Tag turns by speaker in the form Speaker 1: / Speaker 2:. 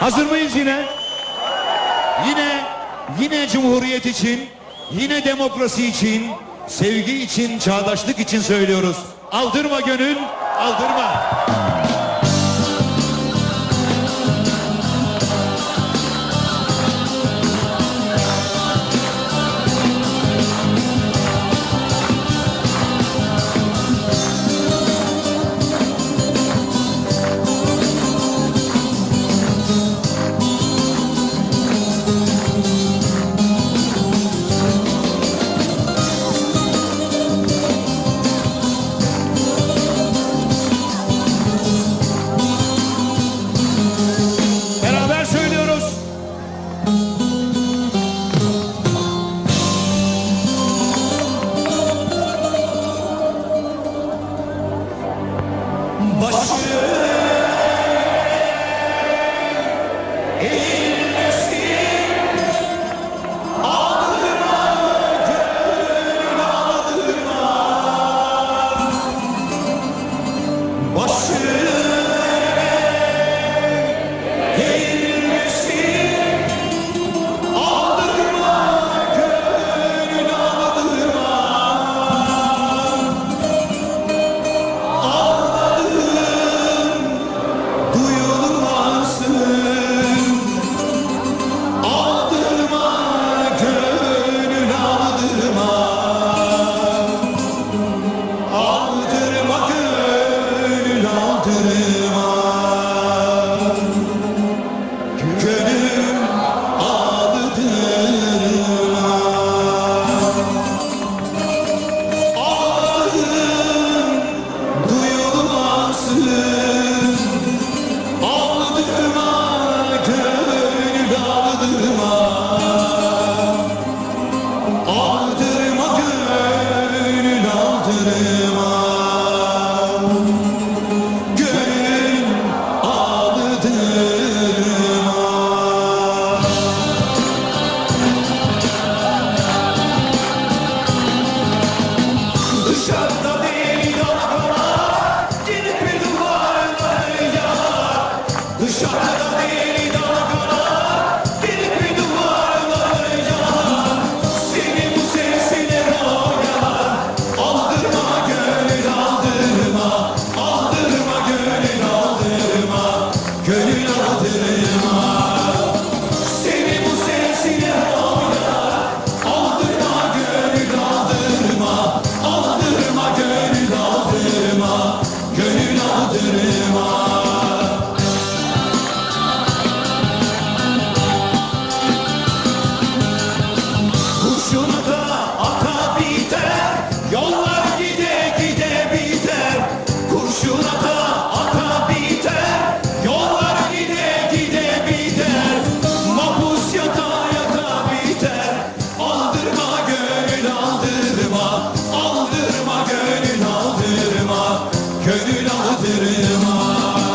Speaker 1: Hazır mıyız yine? Yine, yine Cumhuriyet için, yine demokrasi için, sevgi için, çağdaşlık için söylüyoruz. Aldırma gönül, aldırma. başım Yollar gide gide biter Kurşun ata ata Yollar gide gide biter Mahpus yata yata biter. Aldırma gönül aldırma Aldırma gönül aldırma. Gönül aldırma.